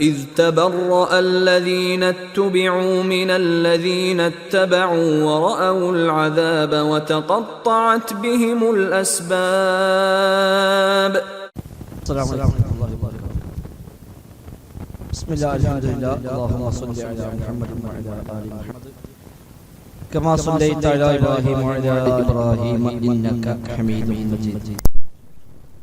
إذ تبرأ الذين اتبعوا من الذين اتبعوا ورأوا العذاب وتقطعت بهم الأسباب. السلام عليكم. ورحمة الله وبركاته بسم الله الحمد لله اللهم صل على محمد وعلى آل محمد. كما صليت على إبراهيم وعلى آل إبراهيم إنك حميد مجيد.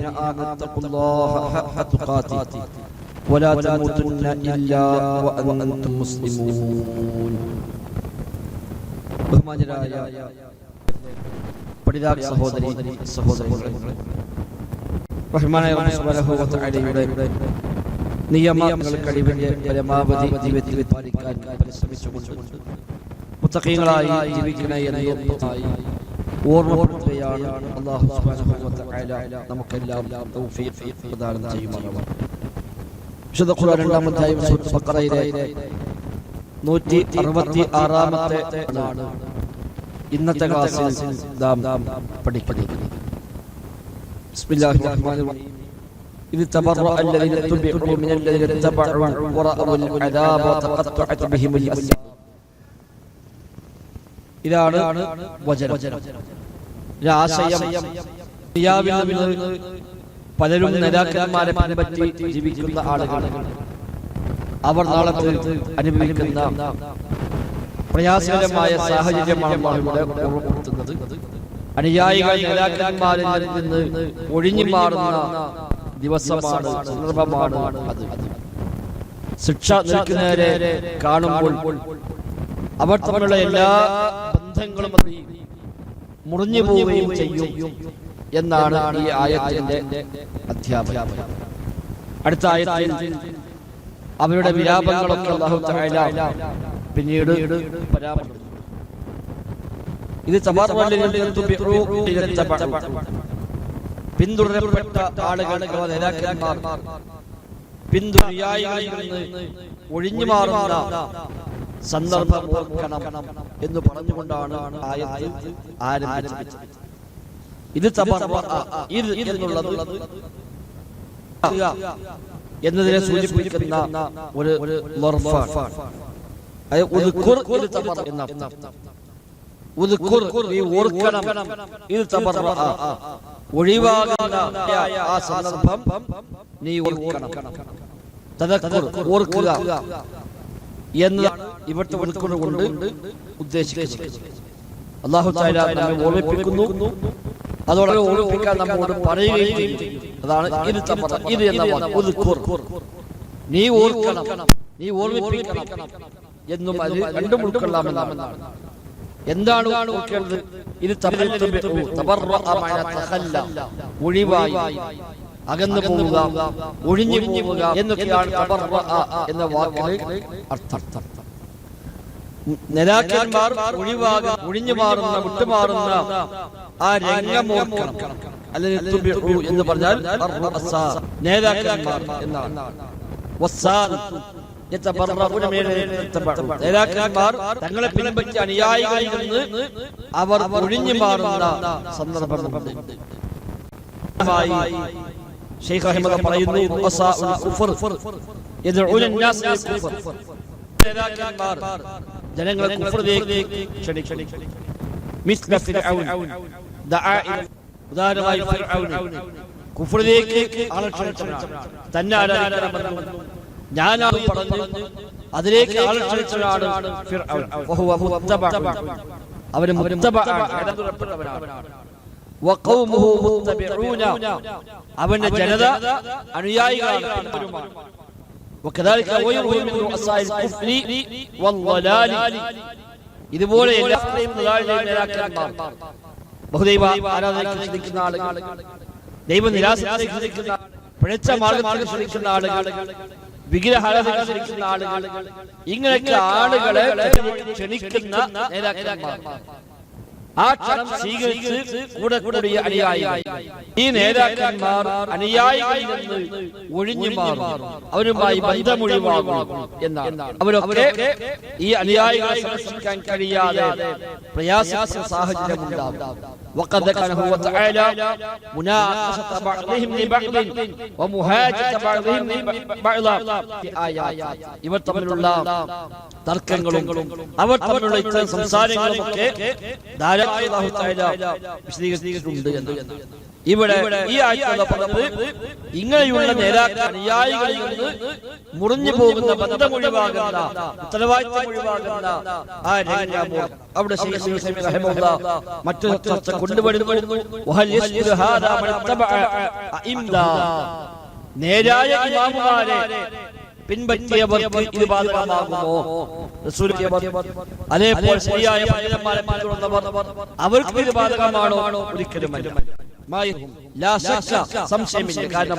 الذين آمنوا اتقوا الله حق تقاته ولا تموتن إلا وأنتم مسلمون ബഹുമാനരായ പഠിതാ സഹോദരി സഹോദരങ്ങളെ ബഹുമാനായ അല്ലാഹു സുബ്ഹാനഹു വ തആലയുടെ നിയമങ്ങൾ കഴിവിന്റെ പരമാവധി ജീവിതത്തിൽ പാലിക്കാൻ പരിശ്രമിച്ചുകൊണ്ട് മുത്തഖീങ്ങളായി ജീവിക്കണ എന്നൊന്നായി ഓർമ്മപ്പെടുത്തുകയാണ് അല്ലാഹു സുബ്ഹാനഹു വ തആല നമുക്കെല്ലാം തൗഫീഖ് പ്രദാനം ചെയ്യുമാറാവട്ടെ വിശുദ്ധ ഖുർആൻ രണ്ടാം അധ്യായം സൂറത്ത് ബഖറയിലെ നൂറ്റി അറുപത്തി ആറാമത്തെ ആണ് ഇന്നത്തെ ക്ലാസ്സിൽ നാം പഠിക്കുന്നത് ബിസ്മില്ലാഹിർ റഹ്മാനിർ റഹീം إذ تبرأ الذين اتبعوا من الذين اتبعوا ورأوا العذاب وتقطعت بهم الأسباب ഇതാണ് വചനം. ആശയം പലരും നേതാക്കന്മാരെ പിൻപറ്റി ജീവിക്കുന്ന ആളുകളാണ് അവർ നാളെ അനുഭവിക്കുന്ന പ്രയാസകരമായ സാഹചര്യമാണ് ഇവിടെ ഓർമ്മപ്പെടുത്തുന്നത് അനുയായികൾ നേതാക്കന്മാരിൽ നിന്ന് ഒഴിഞ്ഞു മാറുന്ന ദിവസമാണ് സന്ദർഭമാണ് അത്. ശിക്ഷ നിൽക്കുന്നവരെ കാണുമ്പോൾ അവർ തമ്മിലുള്ള എല്ലാ ബന്ധങ്ങളും അത് മുറിഞ്ഞു പോവുകയും ചെയ്യും. എന്നാണ് ഈ ആയത്തിന്റെ അധ്യാപനം. അടുത്ത ആയത്തിൽ അവരുടെ വിലാപങ്ങളൊക്കെ പിന്നീട് പരാമർശിച്ചു ഇത് പിന്തുടരപ്പെട്ട ആളുകൾ അഥവാ നേതാക്കന്മാർ പിന്തുണയായികളിൽ നിന്ന് ഒഴിഞ്ഞു മാറുന്ന സന്ദർഭം ഓർക്കണം എന്ന് പറഞ്ഞുകൊണ്ടാണ് ആയത്ത് ആരംഭിച്ചത്. ഇത് ഇത് എന്നുള്ളത് എന്നതിനെ സൂചിപ്പിക്കുന്ന ഒരു ഒഴിവാകുന്ന ആ സന്ദർഭം നീ ഓർക്കണം. ഓർക്കുക. എന്ന് ഇവിടുത്തെ ഒതുക്കുന്നത് കൊണ്ട് ഉദ്ദേശിക്കുന്നത് അള്ളാഹു നമ്മെ ഓർമ്മിപ്പിക്കുന്നു. അതോടൊപ്പം ഓർമ്മിപ്പിക്കാൻ നമ്മോട് പറയുകയും ചെയ്യും. അതാണ് ഇത് എന്ന വാക്ക്? നീ ഓർക്കണം. നീ ഓർമ്മിപ്പിക്കണം എന്നും അത് രണ്ടും ഉൾക്കൊള്ളാമെന്നാണ്. എന്താണ് ഓർക്കേണ്ടത്? ഇത് ഒഴിവായി. അകന്നു പോവുക ഒഴിഞ്ഞു പോവുക എന്നൊക്കെയാണ് എന്ന വാക്കിന് അർത്ഥം ഒഴിവാക ഒഴിഞ്ഞു മാറുന്ന വിട്ടുമാറുന്ന ആ രംഗം അല്ലെങ്കിൽ എന്ന് പറഞ്ഞാൽ നേതാക്കന്മാർ എന്നാണ്. നേതാക്കന്മാർ തങ്ങളെ പിൻപറ്റി അനുയായികളിൽ നിന്ന് അവർ ഒഴിഞ്ഞു മാറുന്ന സന്ദർഭമുണ്ട്. ഷെയ്ഖ് അഹമ്മദ് പറയുന്നു നേതാക്കന്മാർ ജനങ്ങളെ കുഫറിലേക്ക് ക്ഷണിക്കും മിസ്ല ഫിർഔൻ ദആ ഉദാഹരണമായി ഫിർഔൻ കുഫറിലേക്ക് ആളെ ക്ഷണിച്ചവനാണ് തന്നെ ആരാധിക്കണമെന്ന് ഞാനാണ് പറഞ്ഞു അതിലേക്ക് ആളെ ക്ഷണിച്ചവനാണ് ഫിർഔൻ വഹുവ മുത്തബഅ അവന് മുത്തബഅ അവന്റെ ജനത അനുയായികളാണ് وكذلك غيره من رؤساء الكفر والضلال ഇതുപോലെ എല്ലാവരെയും നേതാക്കന്മാർ ബഹുദൈവ ആരാധനയ്ക്ക് ശ്രമിക്കുന്ന ആളുകൾ ദൈവ നിരാശ ശ്രമിക്കുന്ന പിഴച്ച മാർഗത്തിൽ ശ്രമിക്കുന്ന ആളുകൾ വിഗ്രഹാരാധിക്കുന്ന ആളുകൾ ഇങ്ങനെയൊക്കെ ആളുകളെ ക്ഷണിക്കുന്ന നേതാക്കന്മാർ ആ ക്ഷണം സ്വീകരിച്ച് കൂടെ കൂടിയ അനുയായികൾ. ഈ നേതാക്കന്മാർ അനുയായികളിൽ നിന്ന് ഒഴിഞ്ഞു മാറും അവരുമായി ബന്ധമൊഴിവാകും എന്നാണ്. അവരൊക്കെ ഈ അനുയായികളെ സംരക്ഷിക്കാൻ കഴിയാതെ പ്രയാസിച്ച സാഹചര്യമുണ്ടാകും وقد ذكر هو تعالى مناقشة بعضهم لبعض ومهاجة بعضهم لبعض في آيات ഇവർ തമ്മിലുള്ള തർക്കങ്ങളും അവർ തമ്മിലുള്ള ഇത്തരം സംസാരങ്ങളും ഒക്കെ ധാരാളം അല്ലാഹു തആല വിശദീകരിച്ചിട്ടുണ്ട് എന്ന് ഇവിടെ ഈ ആഴ്ച പറഞ്ഞത് ഇങ്ങനെയുള്ള നേതാക്കൾ അനുയായികളിൽ നിന്ന് മുറിഞ്ഞു പോകുന്ന ബന്ധം ഒഴിവാകുന്ന ഉത്തരവാദിത്തം ഒഴിവാകുന്ന ആ രംഗമോ അവിടെ മറ്റൊരു ചർച്ച കൊണ്ടുവരുന്നു. നേരായ ഇമാമുമാരെ പിൻപറ്റിയവർക്ക് ഇത് ബാധകമാകുമോ? റസൂലിന്റെ അതേപോലെ ശരിയായ അവർക്ക് ഇത് ബാധകമാണോ? ഒരിക്കലും സംശയമില്ല. കാരണം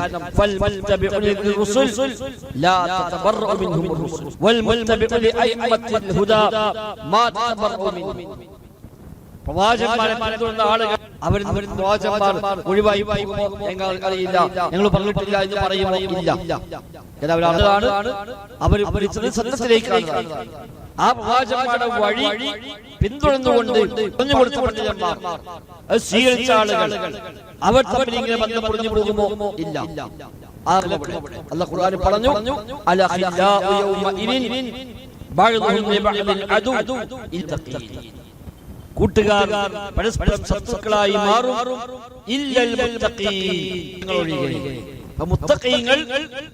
പ്രവാചകന്മാരെ പിന്തുടരുന്ന ആളുകൾ അവർ പ്രവാചകന്മാർ ഒഴിവായി ഞങ്ങൾ അറിയില്ല. ഞങ്ങൾ പറഞ്ഞിട്ടില്ല എന്ന് പറയുന്നില്ല അവർ അവർ വിളിച്ചത് സത്യത്തിലേക്കാണ് ആ പ്രവാചകന്മാരുടെ വഴി പിന്തുടർന്നുകൊണ്ട് പറഞ്ഞു കൊടുത്ത പണ്ഡിതന്മാർ. അത് സ്വീകരിച്ച ആളുകൾ. അവർ തമ്മിൽ ഇങ്ങനെ ബന്ധം പൊളിഞ്ഞു പോകുമോ? ഇല്ല. അല്ല ഖുർആൻ പറഞ്ഞു അല കൂട്ടുകാർ പരസ്പരം ശത്രുക്കളായി മാറും. ഇല്ലൽ മുത്തഖീൻ. ഒഴികെ അപ്പൊ മുത്തഖീങ്ങൾ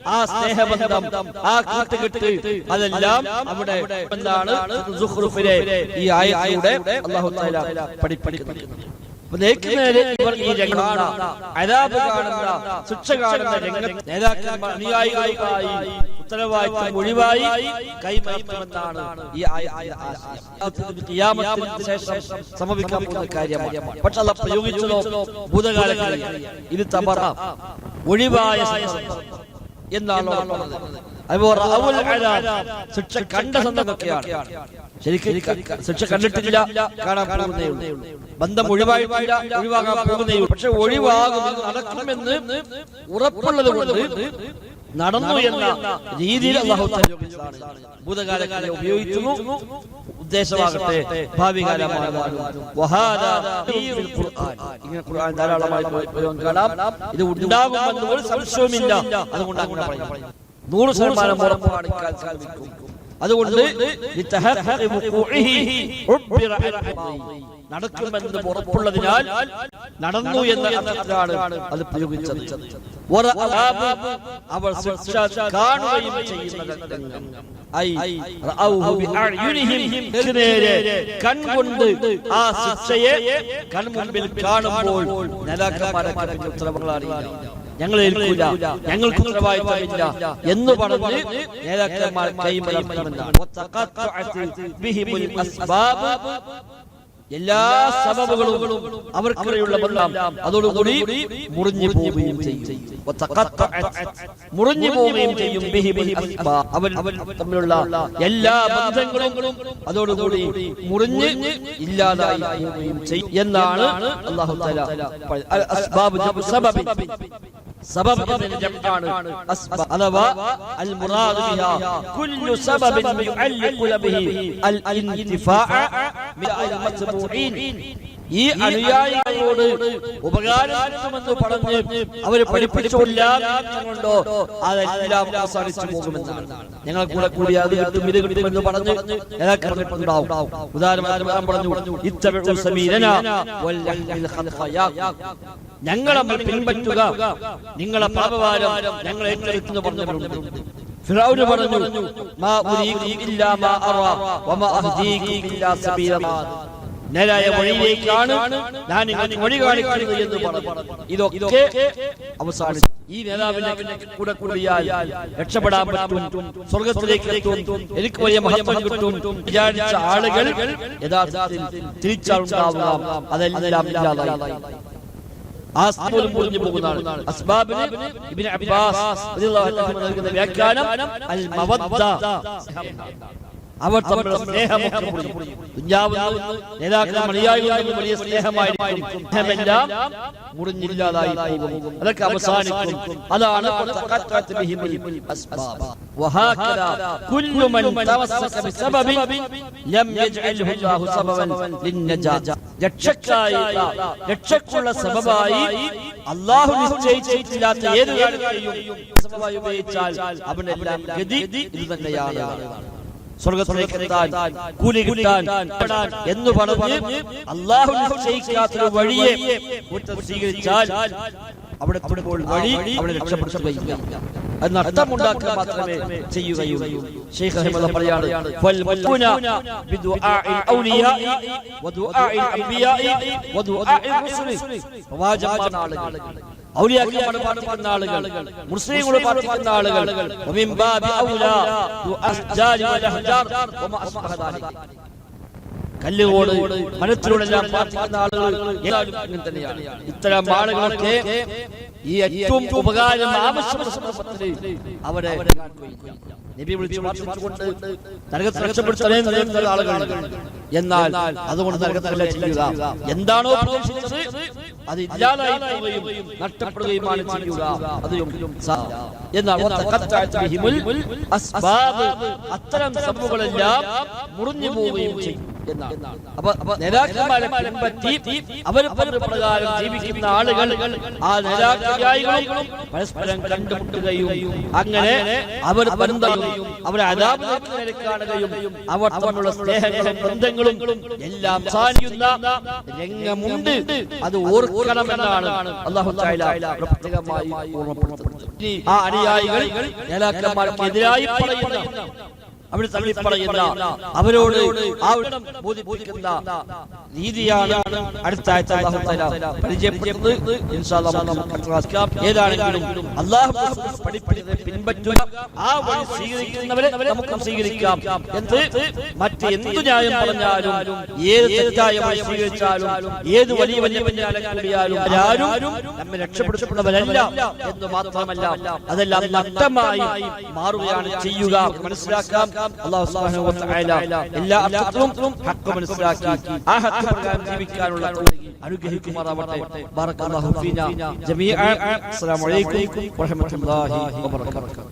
ആ സ്നേഹബന്ധം ആ കൂട്ടുകെട്ട് അതെല്ലാം അവിടെ എന്താണ്? ഈ ആയത്തിലൂടെ തആല പഠിപ്പിക്കുന്നത് കാണുന്ന ശിക്ഷ കാണുന്ന രംഗത്ത് നേതാക്കന്മാർ അനുയായികൾക്കായി ഉത്തരവാദിത്തം ഒഴിവായി കൈമാറ്റമെന്നാണ് ഈ ശേഷം സംഭവിക്കാൻ പോകുന്ന കാര്യമാണ്. പക്ഷെ അത് പ്രയോഗിച്ചതോ ഭൂതകാലങ്ങളിൽ ഇത് തബറ ഒഴിവായ എന്നാണ് ശിക്ഷ കണ്ട സന്ദർഭമൊക്കെയാണ്. ശരിക്കും ശിക്ഷ കണ്ടിട്ടില്ല കാണാൻ പോകുന്നേ ബന്ധം ഒഴിവായിട്ടില്ല ഒഴിവാകാൻ പോകുന്നേ പക്ഷെ ഒഴിവാകുമെന്ന് നടക്കുമെന്ന് ഉറപ്പുള്ളത് കൊണ്ട് നടന്നു എന്ന രീതിയിൽ അള്ളാഹു ഭൂതകാലക്കാരെ ഉപയോഗിക്കുന്നു ഉദ്ദേശമാകട്ടെ. ഭാവി ഇങ്ങനെ ഖുർആൻ ധാരാളമായി പ്രയോഗം കാണാം ഇത് ഉണ്ടാകുമെന്ന് ഒരു സംശയവുമില്ല. അതുകൊണ്ട് അങ്ങനെ നൂറ് ശതമാനം ഉറപ്പാണ് സാധിക്കും. അതുകൊണ്ട് ലിതഹഖഖി വുഖൂഇഹി ഉബ്ബിറ അൻഹു. നടക്കുമെന്ന് ഉറപ്പുള്ളതിനാൽ നടന്നു എന്ന അർത്ഥത്തിലാണ് അത് പ്രയോഗിച്ചത്. അവർ ശിക്ഷ കാണുകയും ചെയ്യുന്ന കൺകൊണ്ട് ആ ശിക്ഷയെ കൺമുൻപിൽ കാണുമ്പോൾ നേതാക്കന്മാരൊക്കെ പിന്നെ ഉത്തരവുകൾ അറിയില്ല. ഞങ്ങൾ ഏൽക്കൂല. ഞങ്ങൾക്ക് ഉത്തരവാദിത്തമില്ല എന്ന് പറഞ്ഞ് നേതാക്കന്മാർ എല്ലാ സബബുകളും അവർക്കിടയുള്ള ബന്ധം അതോടുകൂടി മുറിഞ്ഞു പോവുകയും ചെയ്യും. മുറിഞ്ഞു പോവുകയും ചെയ്യും. അവർ അവർ തമ്മിലുള്ള എല്ലാ ബന്ധങ്ങളും അതോടുകൂടി മുറിഞ്ഞ് ഇല്ലാതായി പോവുകയും ചെയ്യും. എന്നാണ് അള്ളാഹു തആല പറയുന്നത്. അസ്ബ അസ്ബാബ് ജംഉ സബബിൻ. സബബ് എന്നതിന്റെ ജംആണ്. അസ്ബാബ് അഥവാ അൽ മുറാദ് ബിഹാ കുല്ലു സബബിൻ യുഅല്ലിഖു ബിഹി അൽ ഇന്തിഫാഅ മിൻ അൽ മത്ബൂഈൻ ഈ അനുയായികളോട് ഉപകാരം കിട്ടുമെന്ന് പറഞ്ഞ് അവരെ പഠിപ്പിച്ചില്ല കൊണ്ടോ അതെല്ലാം അവസാനിച്ചു പോകുമെന്നാണ്. ഞങ്ങൾ കൂടെ കൂടി അത് കിട്ടും ഇത് കിട്ടുമെന്ന് പറഞ്ഞ് ഉണ്ടാവും ഉദാഹരണം പറഞ്ഞു ഇത്തബിഉ ഞങ്ങളെ നമ്മൾ പിൻപറ്റുക. നിങ്ങളെ പാപഭാരം ഞങ്ങൾ ഏറ്റെടുക്കുന്നു പറഞ്ഞിട്ടുണ്ട് ഫിറൗന് പറഞ്ഞു മാ മാ അറ വമാ പറഞ്ഞു. ഇതൊക്കെ ഈ രക്ഷപ്പെടാൻ സ്വർഗത്തിലേക്ക് എത്തും. എനിക്ക് വലിയ മഹത്വം കിട്ടും. വിചാരിച്ച ആളുകൾ യഥാർത്ഥത്തിൽ തിരിച്ചാളുണ്ടാവുക അതെല്ലാം ആ പോലും മുറിഞ്ഞു പോകുന്നതാണ്. അസ്ബാബിന് ഇബ്നു അബ്ബാസ് റളിയല്ലാഹു അൻഹു നൽകുന്ന വ്യാഖ്യാനം അൽ മവദ്ദ അവർ തമ്മിലുള്ള സ്നേഹമൊക്കെ മുറിഞ്ഞു ദുനിയാവിൽ നിന്ന് നേതാക്കൾ മണിയായി വലിയ സ്നേഹമായിരിക്കും സ്നേഹമെല്ലാം മുറിഞ്ഞില്ലാതായി പോകും അതൊക്കെ അവസാനിക്കും അതാണ് فتقطعت بهم الأسباب. وهكذا كل من تمسك بسبب لم يجعله الله سببا للنجاة രക്ഷക്കായി രക്ഷക്കുള്ള സബബായി അള്ളാഹു നിശ്ചയിച്ചിട്ടില്ലാത്ത ഏത് കാര്യത്തെയും സബബായി ഉപയോഗിച്ചാൽ അവനെല്ലാം ഗതി ഇത് തന്നെയാണ് സ്വർഗത്തിലേക്ക് എത്താൻ കൂലി കിട്ടാൻ എന്ന് പറഞ്ഞ് അള്ളാഹു നിശ്ചയിക്കാത്തൊരു വഴിയെ സ്വീകരിച്ചാൽ അവിടെ എത്തുമ്പോൾ വഴി അവിടെ രക്ഷപ്പെടുത്തുകയില്ല. അത് നഷ്ടമുണ്ടാക്കുക മാത്രമേ ചെയ്യുകയുള്ളൂ. ഷെയ്ഖ് അഹമ്മദ് പറയാണ് ഫൽ മുൽമുന ബിദുആഇൽ ഔലിയാഇ വദുആഇൽ അംബിയാഇ വദുആഇൽ റുസുലി. പ്രവാചകന്മാരുടെ ആളുകൾ ആളുകൾ ആളുകൾ കല്ലുകോട് പ്രാർത്ഥിക്കുന്ന ആളുകൾ തന്നെയാണ്. ഇത്തരം ആളുകളൊക്കെ ഈ ഏറ്റവും ആവശ്യമുള്ള അവരെ നബി ആളുകൾ. എന്നാൽ അതുകൊണ്ട് നരകത്തിലല്ല ചെയ്യുക. എന്താണോ പ്രതീക്ഷിച്ചത് അത് ഇല്ലാതായി പോവുകയും നഷ്ടപ്പെടുകയുമാണ് ചെയ്യുക. അത് എന്നാൽ അത്തരം സബുകളെല്ലാം മുറിഞ്ഞു പോവുകയും ചെയ്യും. പ്രകാരം ജീവിക്കുന്ന ആളുകൾ ആ നേതാക്കളും പരസ്പരം കണ്ടുമുട്ടുകയും അങ്ങനെ അവർ ബന്ധവും കാണുകയും സ്നേഹങ്ങളും ബന്ധങ്ങളും എല്ലാം രംഗമുണ്ട്. അത് ഓർക്കണമെന്നാണ് അള്ളാഹു ആ അനുയായികൾ നേതാക്കന്മാർക്കെതിരായി പറയുന്ന അവിടെ തള്ളി പറയുന്ന അവരോട് ആവശ്യം ബോധിപ്പിക്കുന്ന രീതിയാണ് അടുത്ത ആഴ്ച ഏതാണെങ്കിലും പഠിപ്പിച്ചത് പിൻപറ്റുക. ആ വഴി സ്വീകരിക്കുന്നവരെ നമുക്ക് സ്വീകരിക്കാം. എന്ത്? മറ്റ് എന്തു ന്യായം പറഞ്ഞാലും ഏത് തെറ്റായ വഴി സ്വീകരിച്ചാലും ഏത് വലിയ വലിയ കൂടിയാലും ആരും നമ്മെ എന്ന് മാത്രമല്ല അതെല്ലാം നഷ്ടമായി മാറുകയാണ് ചെയ്യുക. മനസ്സിലാക്കാം? അള്ളാഹു സുബ്ഹാനഹു വ തആല എല്ലാ അർത്ഥത്തിലും മനസ്സിലാക്കി ആ ഹഖ് പ്രകാരം ജീവിക്കാനുള്ള അനുഗ്രഹിക്കുമാറാവട്ടെ ബറകല്ലാഹു ഫീന. ജമീഅ അസ്സലാമു അലൈക്കും വറഹ്മത്തുള്ളാഹി വബറകാതുഹു.